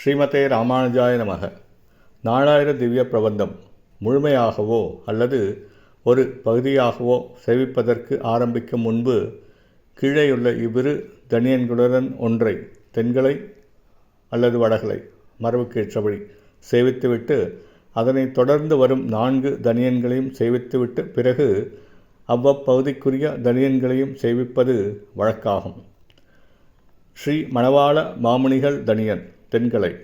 ஸ்ரீமதே ராமானுஜாய நமக. நாலாயிர திவ்ய பிரபந்தம் முழுமையாகவோ அல்லது ஒரு பகுதியாகவோ சேவிப்பதற்கு ஆரம்பிக்கும் முன்பு கீழேயுள்ள இவ்விரு தனியன்களுடன் ஒன்றை தென்களை அல்லது வடகளை மரபுக்கேற்றபடி சேவித்துவிட்டு அதனை தொடர்ந்து வரும் நான்கு தனியன்களையும் சேவித்துவிட்டு பிறகு அவ்வப்பகுதிக்குரிய தனியன்களையும் சேவிப்பது வழக்காகும். ஸ்ரீ மணவாள மாமுனிகள் தனியன். தென்கலை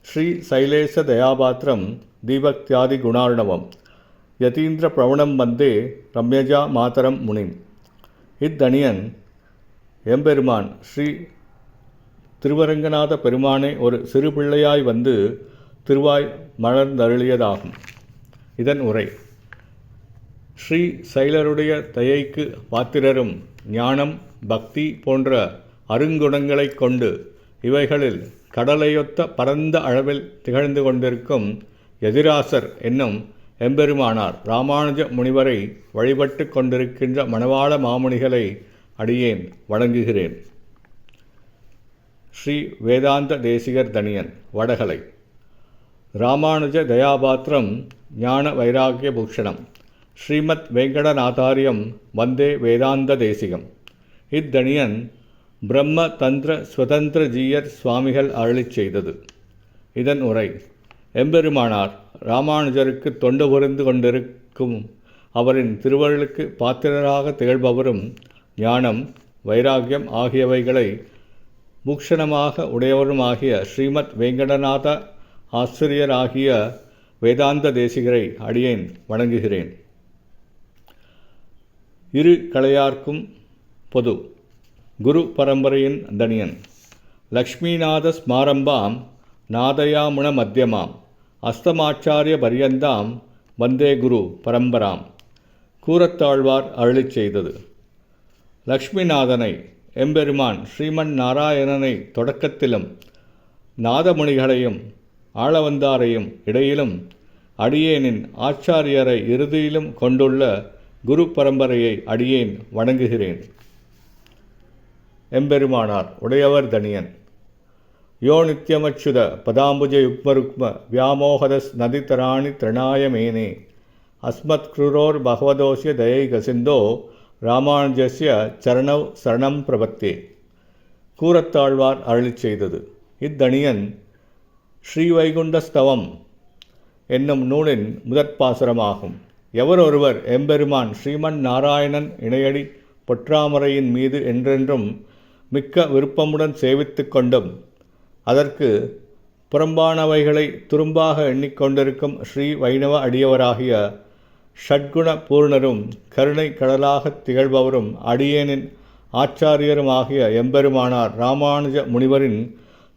ஸ்ரீ சைலேச தயாபாத்திரம் தீபக்தியாதி குணார்ணவம். யதீந்திர பிரவணம் வந்தே ரம்யஜா மாதரம் முனிம். இத்தனியன் எம்பெருமான் ஸ்ரீ திருவரங்கநாத பெருமானே ஒரு சிறு பிள்ளையாய் வந்து திருவாய் மலர்ந்தருளியதாகும். இதன் உரை. ஸ்ரீ சைலருடைய தயைக்கு பாத்திரரும் ஞானம் பக்தி போன்ற அருங்குணங்களைக் கொண்டு இவைகளில் கடலையொத்த பரந்த அளவில் திகழ்ந்து கொண்டிருக்கும் எதிராசர் என்னும் எம்பெருமானார் ராமானுஜ முனிவரை வழிபட்டு கொண்டிருக்கின்ற மணவாள மாமுனிகளை அடியேன் வணங்குகிறேன். ஸ்ரீ வேதாந்த தேசிகர் தனியன் வடகலை. ராமானுஜ தயாபாத்திரம் ஞான வைராகிய பூஷணம் ஸ்ரீமத் வெங்கடநாதாரியம் வந்தே வேதாந்த தேசிகம். இத்தனியன் பிரம்ம தந்திர சுதந்திர ஜீயர் சுவாமிகள் அருளிச் செய்தது. இதன் உரை எம்பெருமானார் ராமானுஜருக்கு தொண்டு புரிந்து கொண்டிருக்கும் அவரின் திருவருளுக்கு பாத்திரராக திகழ்பவரும் ஞானம் வைராகியம் ஆகியவைகளை பூக்ஷணமாக உடையவருமாகிய ஸ்ரீமத் வெங்கடநாத ஆசிரியராகிய வேதாந்த தேசிகரை அடியேன் வணங்குகிறேன். இரு கலையார்க்கும் பொது குரு பரம்பரையின் தனியன். லக்ஷ்மிநாத ஸ்மாரம்பாம் நாதயாமுண மத்தியமாம் அஸ்தமாச்சாரிய பரியந்தாம் வந்தே குரு பரம்பராம். கூரத்தாழ்வார் அருளிச் செய்தது. லக்ஷ்மிநாதனை எம்பெருமான் ஸ்ரீமன் நாராயணனை தொடக்கத்திலும் நாதமுனிகளையும் ஆளவந்தாரையும் இடையிலும் அடியேனின் ஆச்சாரியரை இறுதியிலும் கொண்டுள்ள குரு பரம்பரையை அடியேன் வணங்குகிறேன். எம்பெருமானார் உடையவர் தனியன். யோ நித்யமச்சுத பதாம்புஜ யுக்மருக்ம வியாமோகதஸ் நதித்தராணி திரணாயமேனே. அஸ்மத் குருரோர் பகவதோசிய தயை கசிந்தோ ராமானுஜஸ்ய சரணவ் சரணம் பிரபத்தே. கூரத்தாழ்வார் அருளி செய்தது. இத்தனியன் ஸ்ரீவைகுண்டஸ்தவம் என்னும் நூலின் முதற்பாசுரமாகும். எவர் ஒருவர் எம்பெருமான் ஸ்ரீமன் நாராயணன் இணையடி பொற்றாமரையின் மீது என்றென்றும் மிக்க விருப்பமுடன் சேவித்து கொண்டும் அதற்கு புறம்பானவைகளை துரும்பாக எண்ணிக்கொண்டிருக்கும் ஸ்ரீ வைணவ அடியவராகிய ஷட்குண பூர்ணரும் கருணை கடலாக திகழ்பவரும் அடியேனின் ஆச்சாரியருமாகிய எம்பெருமானார் ராமானுஜ முனிவரின்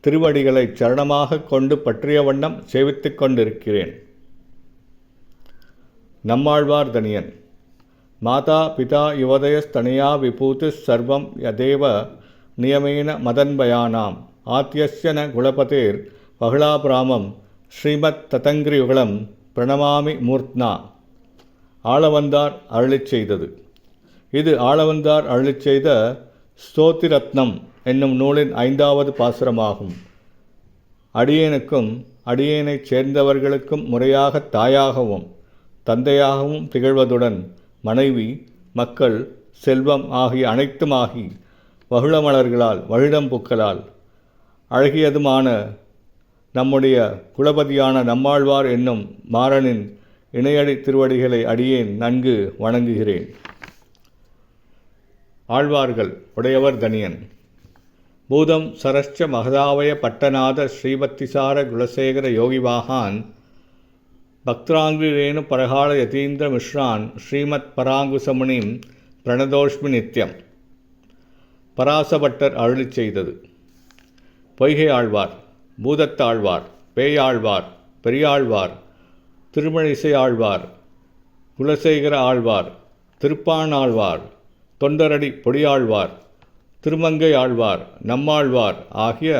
திருவடிகளை சரணமாக கொண்டு பற்றிய வண்ணம் சேவித்து கொண்டிருக்கிறேன். நம்மாழ்வார் தனியன் மாதா பிதா யுவதயஸ்தனியா விபூதி சர்வம் யதேவ நியமேன மதன்பயானாம் ஆத்தியஸ்ய குலபதேர் பகுளாபிராமம் ஸ்ரீமத் ததங்கிரியுகலம் பிரணமாமி மூர்த்னா. ஆளவந்தார் அருளிச் செய்தது. இது ஆளவந்தார் அருளிச் செய்த ஸ்தோத்திரத்னம் என்னும் நூலின் ஐந்தாவது பாசுரமாகும். அடியேனுக்கும் அடியேனைச் சேர்ந்தவர்களுக்கும் முறையாக தாயாகவும் தந்தையாகவும் திகழ்வதுடன் மனைவி மக்கள் செல்வம் ஆகிய அனைத்துமாகி வகுளமலர்களால் வருடம் பூக்களால். அழகியதுமான நம்முடைய குலபதியான நம்மாழ்வார் என்னும் மாறனின் இணையடி திருவடிகளை அடியேன் நன்கு வணங்குகிறேன். ஆழ்வார்கள் உடையவர் தனியன். பூதம் சரஸ்ச மகதாவய பட்டநாத ஸ்ரீபத்திசார குலசேகர யோகிவாகான் பக்திராங்கிரேணு பரகால யதீந்திர மிஸ்ரான் ஸ்ரீமத் பராங்குசமுனிம் பிரணதோஷ்மி நித்யம். பராசபட்டர் அருளிச் செய்தது. பொய்கை ஆழ்வார் பூதத்தாழ்வார் பேயாழ்வார் பெரியாழ்வார் திருமழிசை ஆழ்வார் குலசேகர ஆழ்வார் திருப்பாணாழ்வார் தொண்டரடி பொடியாழ்வார் திருமங்கை ஆழ்வார் நம்மாழ்வார் ஆகிய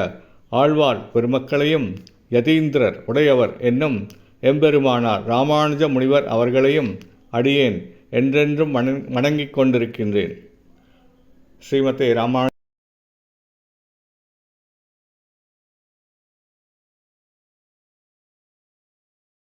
ஆழ்வார் பெருமக்களையும் யதீந்திரர் உடையவர் என்னும் எம்பெருமானார் ராமானுஜ முனிவர் அவர்களையும் அடியேன் என்றென்றும் வணங்கிக் கொண்டிருக்கின்றேன். ஸ்ரீமதே ராமானு